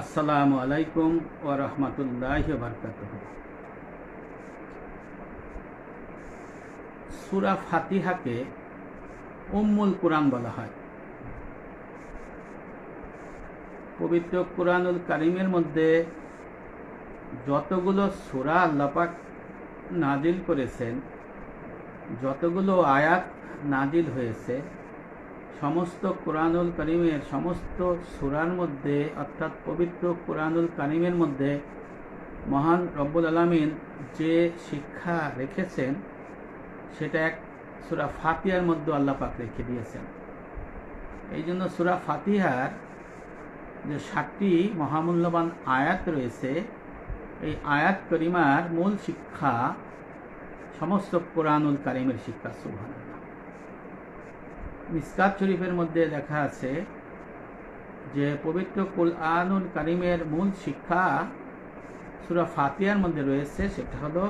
আসসালামু আলাইকুম ও রহমতুল্লাহ বরকাত সুরা ফাতিহাকে উম্মুল কোরআন বলা হয়। পবিত্র কোরআনুল কারিমের মধ্যে যতগুলো সুরা আল্লাপাক নাজিল করেছেন, যতগুলো আয়াত নাজিল হয়েছে সমস্ত কোরআনুল করিমের সমস্ত সুরার মধ্যে, অর্থাৎ পবিত্র কোরআনুল করিমের মধ্যে মহান রব্বুল আলমিন যে শিক্ষা রেখেছেন, সেটা এক সুরা ফাতিহার মধ্যে আল্লাহ পাক রেখে দিয়েছেন। এই জন্য সুরা ফাতিহার যে ষাটটি মহামূল্যবান আয়াত রয়েছে, এই আয়াত করিমার মূল শিক্ষা সমস্ত কোরআনুল কারিমের শিক্ষা সুবহান মিসকাত শরীফের মধ্যে দেখা আছে যে পবিত্র কুল আনুল কারিমের মূল শিক্ষা সুরা ফাতিয়ার মধ্যে রয়েছে, সেটা হলো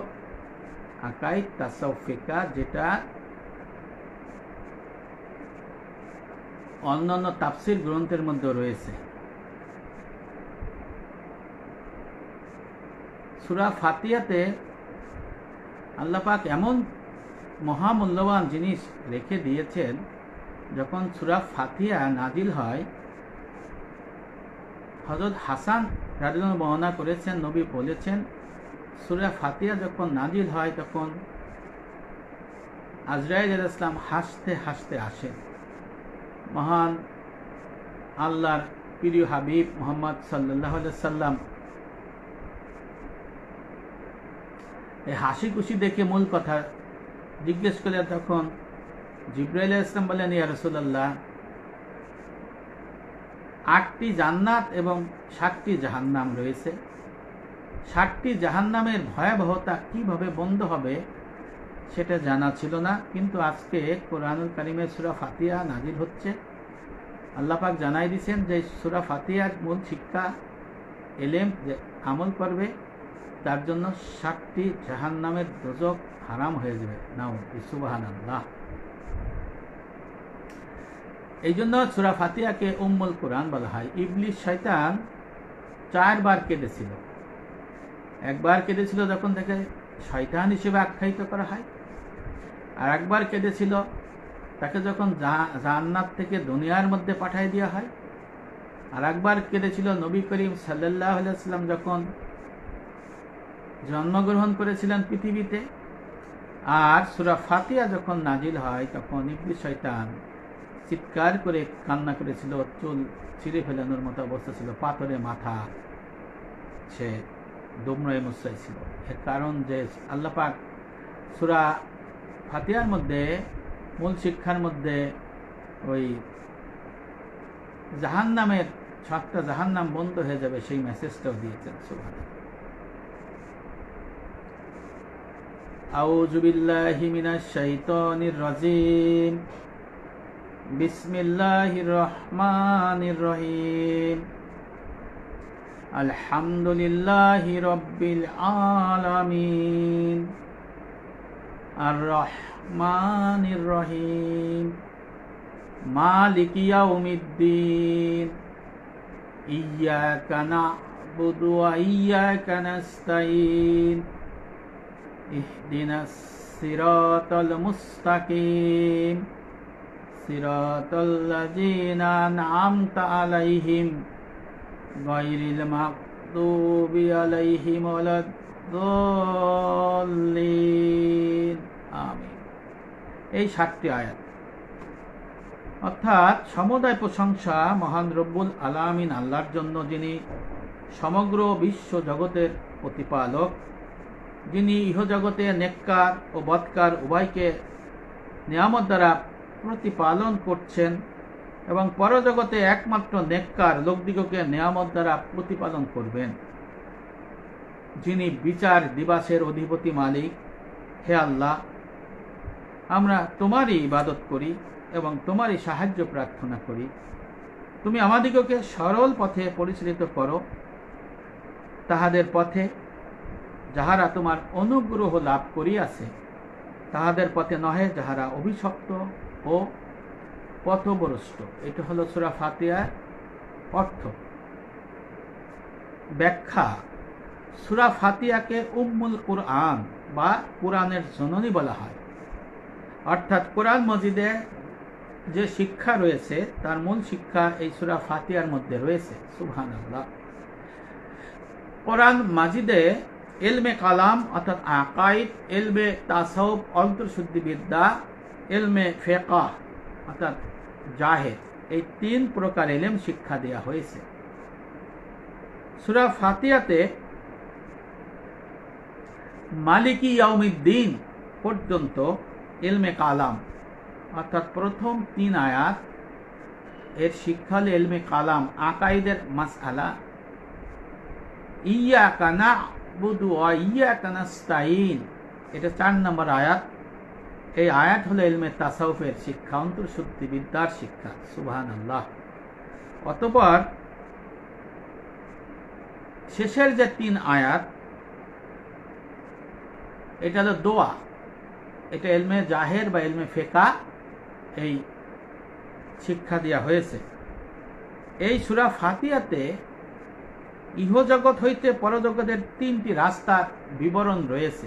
আকাই তাসফিকা যেটা অন্যান্য তাফসির গ্রন্থের মধ্যে রয়েছে। সুরা ফাতিয়াতে আল্লাপাক এমন মহামূল্যবান জিনিস রেখে দিয়েছেন যখন সুরা ফাতিয়া নাজিল হয় হজরত হাসান রাজন বর্ণনা করেছেন, নবী বলেছেন, সুরা ফাতিয়া যখন নাজিল হয় তখন আজরাইল ইসলাম হাসতে হাসতে আসেন মহান আল্লাহর প্রিয় হাবিব মোহাম্মদ সাল্লাহ সাল্লাম এই হাসি খুশি দেখে মূল কথা জিজ্ঞেস করলে তখন জিব্রাইল ইসলাম বলেন ইয়া রসুল্লাহ আটটি জান্নাত এবং ষাটটি জাহান্নাম রয়েছে। ষাটটি জাহান্নামের ভয়াবহতা কীভাবে বন্ধ হবে সেটা জানা ছিল না, কিন্তু আজকে কোরআনুল কারিমের সুরা ফাতিয়া নাজিল হচ্ছে। আল্লাপাক জানাই দিয়েছেন যে সুরা ফাতিয়ার মূল শিক্ষা এলেম আমল করবে, তার জন্য ষাটটি জাহান্নামের দোজক হারাম হয়ে যাবে। নাও সুবাহান আল্লাহ এই জন্য সুরা ফাতিয়াকে উম্মুল কোরআন বলা হয়। ইবলিশ শয়তান চারবার কেঁদেছিল। একবার কেঁদেছিল যখন তাকে শয়তান হিসেবে আখ্যায়িত করা হয়। আর একবার কেঁদেছিল, তাকে যখন জান্নাত থেকে দুনিয়ার মধ্যে পাঠাই দেওয়া হয়। আর একবার কেঁদেছিল নবী করিম সাল্লাহ সাল্লাম যখন জন্মগ্রহণ করেছিলেন পৃথিবীতে। আর সুরা ফাতিয়া যখন নাজিল হয়, তখন ইবলিশ শয়তান চিৎকার করে কান্না করেছিল, চুল ছিঁড়ে ফেলানোর মতো অবস্থা ছিল, পাথরে মাথা সে দুমরায় মুসাই ছিল এর কারণ যে আল্লাপাক সুরা ফাতিয়ার মধ্যে, মূল শিক্ষার মধ্যে ওই জাহান নামের সাতটা জাহান নাম বন্ধ হয়ে যাবে সেই মেসেজটাও দিয়েছেন সুভান আউজুবিল্লাহিমিনা শৈতনির রাজিম। বিসমিল্লাহির রহমানির রহিম আলহামদুলিল্লাহি রব্বিল আলামিন আর রহমানির রহিম মালিক ইয়াউমিদ্দিন। ইyyaka na'budu ওয়া ইyyaka নাস্তাইন ইহদিনাস সিরাতাল মুস্তাকিম। صراط الذين أنعمت عليهم غير المغضوب عليهم ولا الضالين آمين এই সাতটি আয়াত অর্থাৎ সমুদায় প্রশংসা মহান রব্বুল আলামিন আল্লাহর জন্য যিনি সমগ্র বিশ্ব জগতের প্রতিপালক যিনি ইহজগতে নেককার ও বৎকার উভয়কে নিয়ামত দ্বারা প্রতিপালন করছেন এবং পরজগতে একমাত্র নেককার লোকদিগকে নিয়ামত দ্বারা প্রতিপালন করবেন। যিনি বিচার দিবাসের অধিপতি মালিক, হে আল্লাহ, আমরা তোমারই ইবাদত করি এবং তোমারই সাহায্য প্রার্থনা করি। তুমি আমাদিগকে সরল পথে পরিচালিত করো। তাহাদের পথে যাহারা তোমার অনুগ্রহ লাভ করিয়াছে, তাহাদের পথে নহে যাহারা অভিশপ্ত। ও পথভ্রষ্ট। এটা হলো সুরা ফাতিয়ার অর্থ। ব্যাখ্যা, সুরা ফাতিয়াকে উম্মুল কোরআন বা কোরআনের জননী বলা হয়। অর্থাৎ কোরআন মজিদে যে শিক্ষা রয়েছে, তার মূল শিক্ষা এই সুরা ফাতিয়ার মধ্যে রয়েছে সুবহান আল্লাহ কোরআন মাজিদে এলমে কালাম অর্থাৎ আকাইদ এলমে তাসব অন্তর্শুদ্ধিবিদ্যা এলমে ফেকা, অর্থাৎ জাহেদ, এই তিন প্রকার এলেম শিক্ষা দেওয়া হয়েছে। সুরা ফাতিয়াতে মালিকি ইয়াউমিদ্দিন পর্যন্ত এলমে কালাম, অর্থাৎ প্রথম তিন আয়াত, এর শিক্ষা হল এলমে কালাম আকাইদের মাসআলা। ইয়া কানা বুদু ইয়া কানাস্তাইন এটা চার নম্বর আয়াত। এই আয়াত হলো এলমে তাসাউফের শিক্ষা অন্তর্শুদ্ধি বিদ্যার শিক্ষা সুবহান আল্লাহ অতপর শেষের যে তিন আয়াত, এটা হলো দোয়া। এটা এলমে জাহের বা এলমে ফেকা এই শিক্ষা দেওয়া হয়েছে। এই সুরা ফাতিয়াতে ইহজগৎ হইতে পরজগতের তিনটি রাস্তার বিবরণ রয়েছে।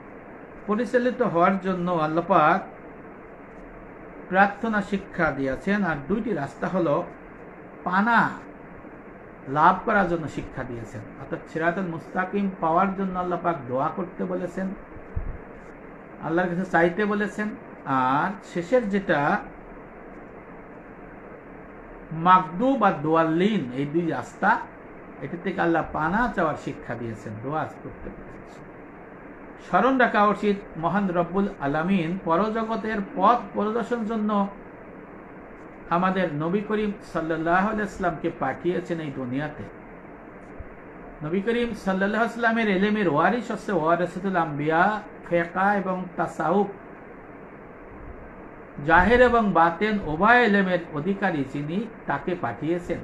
পরিচালিত হওয়ার জন্য আল্লাপাক প্রার্থনা শিক্ষা দিয়েছেন আর দুইটি রাস্তা হলো পানা লাভ করার জন্য শিক্ষা দিয়েছেন। অর্থাৎ সিরাতুল মুস্তাকিম পাওয়ার জন্য আল্লাপাক দোয়া করতে বলেছেন, আল্লাহর কাছে চাইতে বলেছেন আর শেষের যেটা মাকদু বা দোয়াল্লিন, এই দুই রাস্তা, এটি থেকে আল্লাহ পানা চাওয়ার শিক্ষা দিয়েছেন, দোয়া করতে বলেছেন। স্মরণ রাখা উচিত মহান রব্বুল আলামিন পরজগতের পথ পরিদর্শন জন্য আমাদের নবী করিম সাল্লাহ ইসলামকে পাঠিয়েছেন এই দুনিয়াতে। নবী করিম সাল্লাহ ইসলামের এলেমের ওয়ারিস হচ্ছে ওয়ারিসুল আম্বিয়া, ফেকা এবং তাসাউফ। জাহের এবং বাতেন উভয় এলেমের অধিকারী যিনি তাকে পাঠিয়েছেন।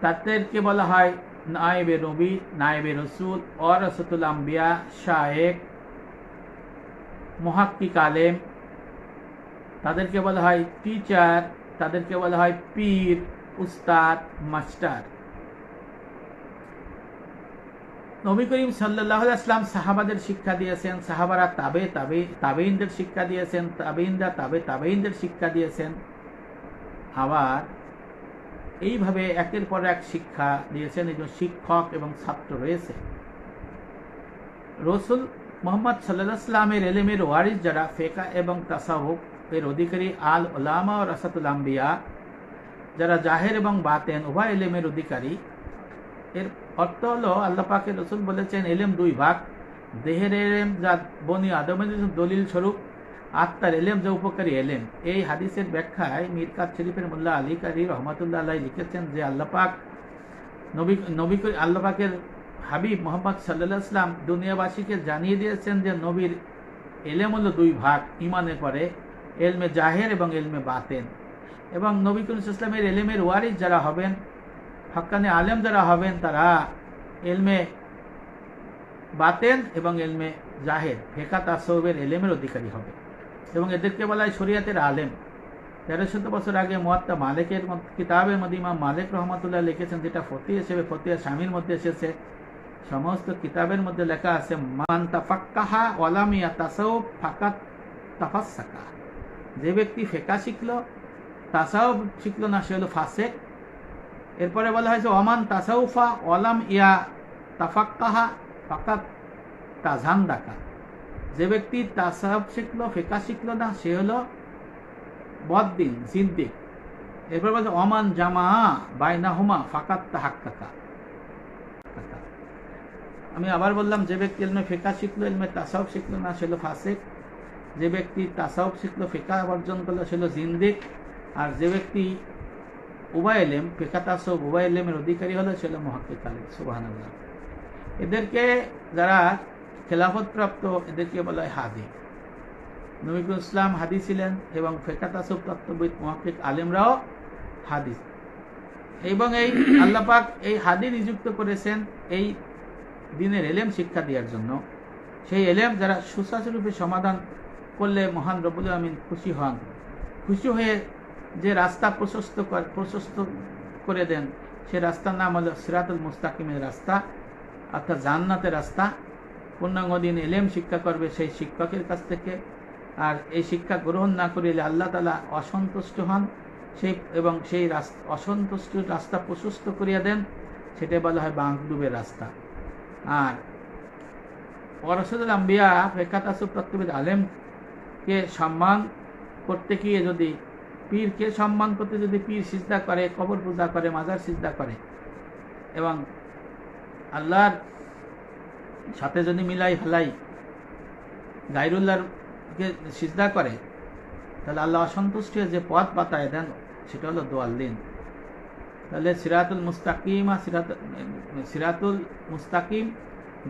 তাদেরকে বলা হয় নায়েবে নবী, নায়েবে রসুল, অরসতুল আম্বিয়া শায়েক মহাক্কিক আলেম, তাদেরকে বলা হয় টিচার তাদেরকে বলা হয় পীর, উস্তাদ, মাস্টার। নবী করিম সাল্লাহ আসলাম সাহাবাদের শিক্ষা দিয়েছেন, সাহাবারা তাবে তাবে তাবেইনদের শিক্ষা দিয়েছেন তাবেইনরা তাবে তাবেইনদের শিক্ষা দিয়েছেন। আবার এইভাবে একের পর এক শিক্ষা দিয়েছেন এই শিক্ষক এবং ছাত্র রয়েছে। রসুল মোহাম্মদ সাল্লাহ সাল্লামের এলেমের ওয়ারিস যারা ফেকা এবং তাসাহুক এর অধিকারী আল ওলামা ও রাসাতুল আম্বিয়া, যারা জাহের এবং বাতেন, উভয় এলেমের অধিকারী। এর অর্থ হলো আল্লাহ পাকে রসুল বলেছেন, এলেম দুই ভাগ, দেহের এলেম যা বনি আদমের দলিল স্বরূপ আত্মার এলেম যে উপকারী এলেম। এই হাদিসের ব্যাখ্যায় মিরকাত শরীফের মোল্লা আলী কারি রহমতুল্লাহ আল্লাহ লিখেছেন যে আল্লাপাক নবী নবী আল্লাহ পাকের হাবিব মোহাম্মদ সাল্লাহ ইসলাম দুনিয়াবাসীকে জানিয়ে দিয়েছেন যে নবীর এলেম হলো দুই ভাগ ইমানের পরে এলমে জাহের এবং এলমে বাতেন। এবং নবী করিম ইসলামের এলেমের ওয়ারিস যারা হবেন হকানে আলেম যারা হবেন, তারা এলমে বাতেন এবং এলমে জাহের ফেকা তাসবের এলেমের অধিকারী হবে। এবং এদেরকে বলা হয় শরিয়াতের আলেম। তেরো শত বছর আগে মোয়াত্তা মালিকের কিতাবের মধ্যে ইমাম মালিক রহমতুল্লাহ লিখেছেন, যেটা ফতি হিসেবে ফতিয়া স্বামীর মধ্যে এসেছে। সমস্ত কিতাবের মধ্যে লেখা আছে, মান তাফাক্কাহা ওয়ালামিয়া তাসাও ফাকাত তাফাসাকা। যে ব্যক্তি ফেকা শিখলো তাসাও শিখলো না, সে হলো ফাসেক। এরপরে বলা হয়েছে অমান তাসাউফা ওয়ালাম ইয়া তাফাক্কাহা ফাকাত তাজান ডাকা যে ব্যক্তি তাসাব শিখলো, ফেকা শিখলো না, সে হলো বদিন জিদ্দিক এরপর বলছে অমান জামা বাইনা হুমা ফাকাত তাহাক্কাকা। আমি আবার বললাম, যে ব্যক্তি এলমে ফেকা শিখলো, এলমে তাসাউফ শিখলো না, সে হলো ফাসেক। যে ব্যক্তি তাসাউফ শিখলো, ফেকা অর্জন করল, সে হলো জিন্দিক। আর যে ব্যক্তি উভয় এলেম ফেকাতাসব উভয় এলেমের অধিকারী হলো ছিল মহাকিক আলী সুবাহান এদেরকে যারা খেলাফতপ্রাপ্ত এদেরকে বলা হয় হাদি। নবিকুল ইসলাম হাদি ছিলেন এবং ফেকাতাসব তত্ত্ববিদ মহাকিক আলেমরাও হাদিস এবং এই আল্লাপাক এই হাদি নিযুক্ত করেছেন এই দিনের এলেম শিক্ষা দেওয়ার জন্য। সেই এলেম যারা সুচারুরূপে সমাধান করলে মহান রবুল আমিন খুশি হন। খুশি হয়ে যে রাস্তা প্রশস্ত প্রশস্ত করে দেন সে রাস্তার নাম হলো সিরাতুল মুস্তাকিমের রাস্তা অর্থাৎ জান্নাতের রাস্তা। পূর্ণাঙ্গ দিন এলেম শিক্ষা করবে সেই শিক্ষকের কাছ থেকে। আর এই শিক্ষা গ্রহণ না করিলে আল্লাহ তালা অসন্তুষ্ট হন। সেই এবং সেই রাস্তা, অসন্তুষ্ট রাস্তা প্রশস্ত করিয়া দেন। সেটা বলা হয় বাঁকডুবের রাস্তা। আর ওরসদুল আম্বিয়া ফেকাতাসুব তত্ত্ববিদ আলেমকে সম্মান করতে গিয়ে যদি পীরকে সম্মান করতে যদি পীর সিজদা করে, কবর পূজা করে, মাজার সিজদা করে এবং আল্লাহর সাথে যদি মিলাই ফেলাই গাইরুল্লাহকে সিজদা করে, তাহলে আল্লাহ অসন্তুষ্ট যে পথ পাতায় দেন, সেটা হলো দোয়াল্লিন। তাহলে সিরাতুল মুস্তাকিম আর সিরাত সিরাতুল মুস্তাকিম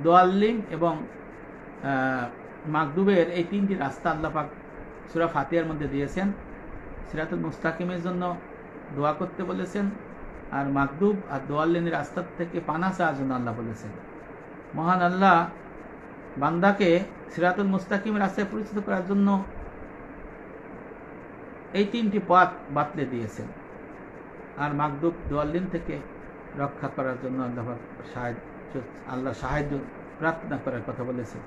দোয়াল্লিম এবং মাকদুবের এই তিনটি রাস্তা আল্লাপাক সুরা ফাতিয়ার মধ্যে দিয়েছেন। সিরাতুল মুস্তাকিমের জন্য দোয়া করতে বলেছেন, আর মাকদুব আর দোয়াল্লিনের রাস্তার থেকে পানা চাওয়ার জন্য আল্লাহ বলেছেন। মহান আল্লাহ বান্দাকে সিরাতুল মুস্তাকিম রাস্তায় পরিচিত করার জন্য এই তিনটি পথ বাতলে দিয়েছেন। আর মাকদুব দোয়াল্লিন থেকে রক্ষা করার জন্য আল্লাহ সাহায্য আল্লাহ সাহায্য প্রার্থনা করার কথা বলেছে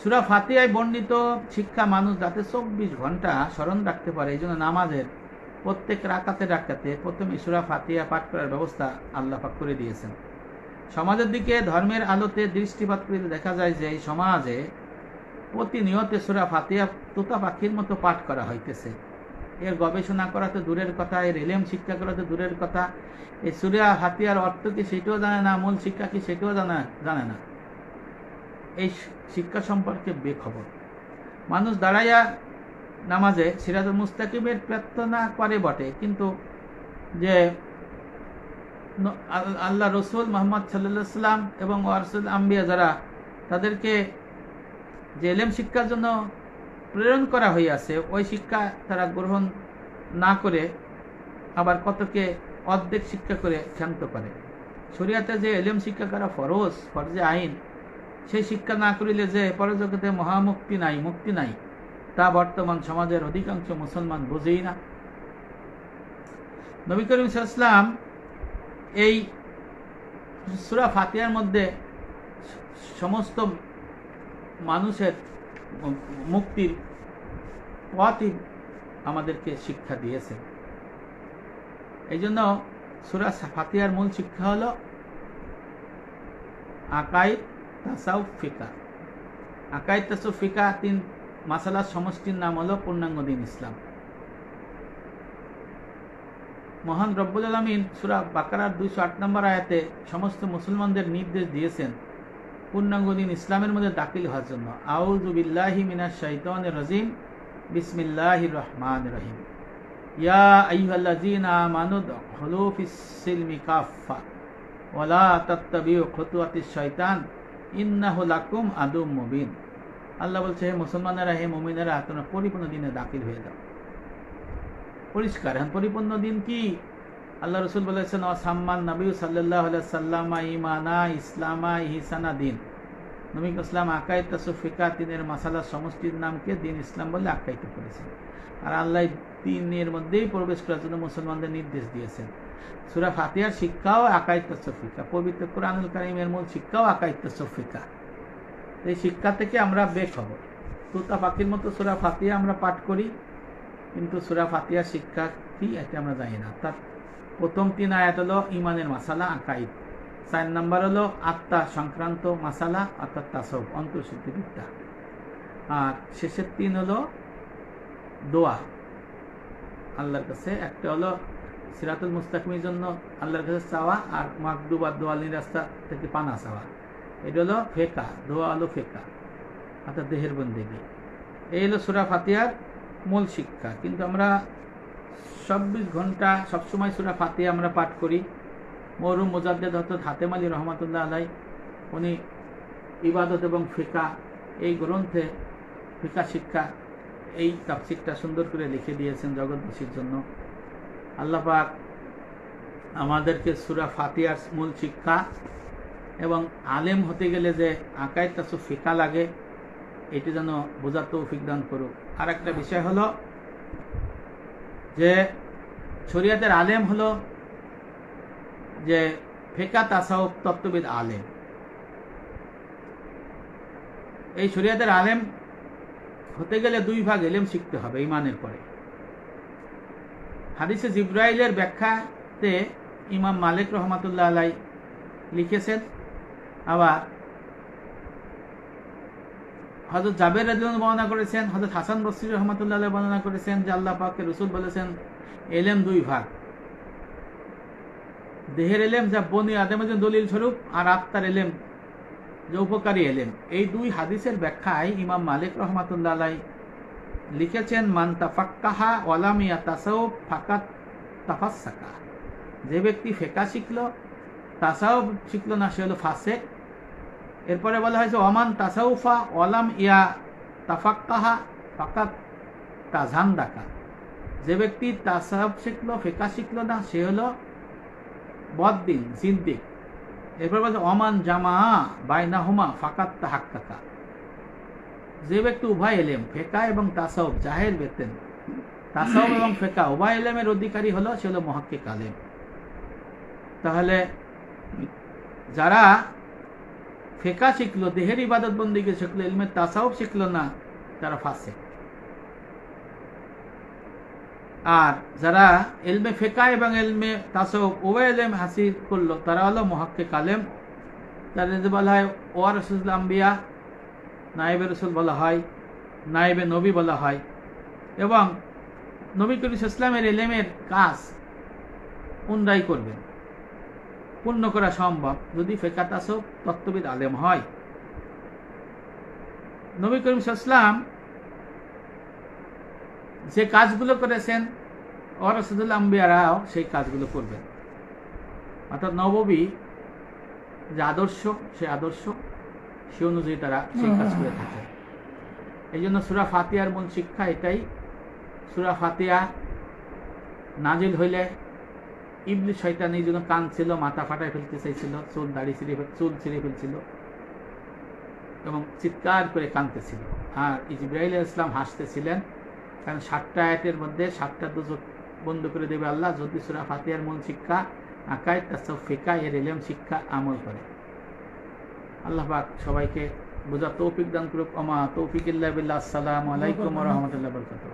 সুরা ফাতিয়ায় বর্ণিত শিক্ষা মানুষ যাতে চব্বিশ ঘণ্টা স্মরণ রাখতে পারে, এই জন্য নামাজের প্রত্যেক রাকাতে রাকাতে প্রথমে সুরা ফাতিয়া পাঠ করার ব্যবস্থা আল্লাহ পাক করে দিয়েছেন। সমাজের দিকে ধর্মের আলোতে দৃষ্টিপাত করে দেখা যায় যে এই সমাজে প্রতিনিয়ত সুরা ফাতিয়া তোতা পাখির মতো পাঠ করা হইতেছে। এর গবেষণা করা তো দূরের কথা, এর এলেম শিক্ষা করা তো দূরের কথা এই সুরিয়া হাতিয়ার অর্থ কি সেটাও জানে না, মূল শিক্ষা কি সেটাও জানা, জানে না। এই শিক্ষা সম্পর্কে বেখবর। মানুষ দাঁড়াইয়া নামাজে সিরাজুল মুস্তাকিমের প্রার্থনা করে বটে, কিন্তু যে আল্লাহ রসুল মোহাম্মদ সাল্লাম এবং ওয়ারসুল আম্বিয়া যারা, তাদেরকে যে এলেম শিক্ষার জন্য প্রেরণ করা হইয়াছে, ওই শিক্ষা তারা গ্রহণ না করে আবার কতকে অর্ধেক শিক্ষা করে ক্ষান্ত করে। শরিয়াতে যে এলেম শিক্ষা করা ফরজ, ফরজে আইন, সেই শিক্ষা না করিলে যে পরজগতে মহামুক্তি নাই, মুক্তি নাই, তা বর্তমান সমাজের অধিকাংশ মুসলমান বোঝেই না। নবী করিম ইসলাম এই সুরা ফাতিয়ার মধ্যে সমস্ত মানুষের মুক্তির পথই আমাদেরকে শিক্ষা দিয়েছে। এই জন্য সুরা ফাতিয়ার মূল শিক্ষা হলো আকাই তাসাউ ফিকা। আকাই তাসুফ ফিকা তিন মাসালার সমষ্টির নাম হলো পূর্ণাঙ্গ দিন ইসলাম। মহান রব্বুল আলমিন সুরা বাকারার দুইশো আট নম্বর আয়াতে সমস্ত মুসলমানদের নির্দেশ দিয়েছেন, পূর্ণাঙ্গ দিন ইসলামের মধ্যে দাখিল হওয়ার জন্য। আউজুবিল্লাহি মিনাশ শাইতানির রাজিম। বিসমিল্লাহির রহমান রহিম। ইয়া আইয়ুহাল্লাযীনা আমানু দুখুলু ফিস সিলমি কাফা ওয়ালা তাত্তাবিউ খুতুওয়াতিশ শাইতান। ইন্নাহু লাকুম আদুম মুবিন। আল্লাহ বলছে, হে মুসলমানেরা, হে মুমিনেরা, তোমরা পরিপূর্ণ দিনে দাখিল হয়ে যাও। পরিষ্কার। এখন পরিপূর্ণ দিন কি? আল্লাহ রসুল বলেছেন অসাম্মান নবী সাল্লাহ সাল্লামা ইমানা ইসলামা ইহিসানা দিন। নবী ইসলাম আকাই তাসুফিকা দিনের মাসালার সমষ্টির নামকে দিন ইসলাম বলে আখ্যায়িত করেছেন। আর আল্লাহ দিনের মধ্যেই প্রবেশ করার জন্য মুসলমানদের নির্দেশ দিয়েছেন। সুরা ফাতিয়ার শিক্ষাও আকাইত সফিকা, পবিত্র কোরআনুল কারিমের মূল শিক্ষাও আকাইত সফিকা। এই শিক্ষা থেকে আমরা বেখবর। তুতা পাখির মতো সুরা ফাতিয়া আমরা পাঠ করি। কিন্তু সুরা ফাতিয়া শিক্ষা কি এটা আমরা জানি না। তার প্রথম তিন আয়াত হলো ইমানের মাসালা আকাইদ চার নাম্বার হলো আত্মা সংক্রান্ত মাসালা, অর্থাৎ তাসব অন্তর্শুদ্ধিবিদ্যা আর শেষের তিন হলো দোয়া। আল্লাহর কাছে একটা হলো সিরাতুল মুস্তাকিমের জন্য আল্লাহর কাছে চাওয়া আর মাকদুব আর দোয়ালির রাস্তা থেকে পানা চাওয়া। এটা হলো ফেকা, দোয়া হলো ফেকা, অর্থাৎ দেহের বন্দেগি। এই হলো সুরা ফাতিয়ার মূল শিক্ষা। কিন্তু আমরা চব্বিশ ঘণ্টা সবসময় সুরা ফাতে আমরা পাঠ করি। মরুম মোজাদ্দেদ হত হাতেম আলী রহমতুল্লাহ আলাই উনি ইবাদত এবং ফিকা, এই গ্রন্থে ফিকা শিক্ষা, এই তাফসিরটা সুন্দর করে লিখে দিয়েছেন জগৎবাসীর জন্য। আল্লাহ পাক আমাদেরকে সুরা ফাতিয়ার মূল শিক্ষা এবং আলেম হতে গেলে যে আঁকায় তাসু ফিকা লাগে এটি যেন বোঝার তৌফিক দান করুক। আর একটা বিষয় হলো যে শরিয়াতের আলেম হলো যে ফেকা তাসাউফ তত্ত্ববিদ আলেম। এই শরিয়াতের আলেম হতে গেলে দুই ভাগ এলেম শিখতে হবে ইমানের পরে। হাদিসে জিব্রাইলের ব্যাখ্যাতে ইমাম মালিক রহমাতুল্লাহ আলাই লিখেছেন, আবার হজরত জাবের রাজন বর্ণনা করেছেন হজরত হাসান বসরি রহমতুল্লাহ বর্ণনা করেছেন যে আল্লাহ পাককে রসুল বলেছেন, এলেম দুই ভাগ। দেহের এলেম যা বনি আদেমের জন্য দলিল স্বরূপ আর আত্মার এলেম যে উপকারী এলেম। এই দুই হাদিসের ব্যাখ্যায় ইমাম মালিক রহমাতুল্লাহ লিখেছেন, মান তাফাক্কাহা ওয়ালামিয়া তাসাউফ ফাকাত তাফাসাকা। যে ব্যক্তি ফেকা শিখল তাসাউফ শিখল না, সে হলো ফাসেক। এরপরে বলা হয়েছে, ওমান তাসাউফা ওয়ালাম ইয়া তাফাক্কাহা ফাকাত তাজান ডাকা যে ব্যক্তি তাসাউফ শিখলো, ফেকা শিখলো না, সে হলো বদ্দিন জিন্দিক এরপর বলছে অমান জামা বাইনা হুমা ফাকাত তাহাক্কাকা। যে ব্যক্তি উভয় এলেম, ফেকা এবং তাসাউফ, জাহের বেতেন। তাসাউফ এবং ফেকা উভয় এলেমের অধিকারী হলো, সে হলো মহাক্কিক আলেম। তাহলে যারা ফেকা শিখলো, দেহের ইবাদত বন্দিকে শিখলো এলমের তাসাউফ শিখলো না, তারা ফাঁসে আর যারা এলমে ফেকা এবং এলমে তাসাউফ, উভয় এলেম হাসিল করল, তারা হলো মহাক্কিক কালেম তাদের বলা হয় ওয়ার রসুল আম্বিয়া, নায়েবে রসুল বলা হয়, নায়েবে নবী বলা হয়, এবং নবী করিম ইসলামের এলেমের কাজ পুনরাই করবেন। পূর্ণ করা সম্ভব যদি ফেকা তাসব তত্ত্ববিদ আলেম হয়। নবী করিম ইসলাম যে কাজগুলো করেছেন ওরসদুল্লা আম্বিয়ারাও সেই কাজগুলো করবেন। অর্থাৎ নববী যে আদর্শ সে আদর্শ সে অনুযায়ী তারা সেই কাজ করে থাকে। এই জন্য সুরা ফাতিয়ার মূল শিক্ষা এটাই। সুরা ফাতিয়া নাজিল হইলে ইবলি শয়তান এই জন্য কান ছিল মাথা ফাটায় ফেলতে চাইছিল, চুল দাড়ি ছিঁড়ে চুল ছিঁড়ে ফেলছিল এবং চিৎকার করে কাঁদতেছিল। আর ইজিব্রাহিল ইসলাম হাসতেছিলেন, কারণ সাতটা আয়াতের মধ্যে সাতটা দুজক বন্ধ করে দেবে আল্লাহ, যদি সুরা ফাতিয়ার মূল শিক্ষা আকায় তাসব ফিকা এর এলেম শিক্ষা আমল করে। আল্লাহ পাক সবাইকে বোঝা তৌফিক দান করুক। অমা তৌফিক আসসালামু আলাইকুম রহমতুল্লাহ বরকাতুহ।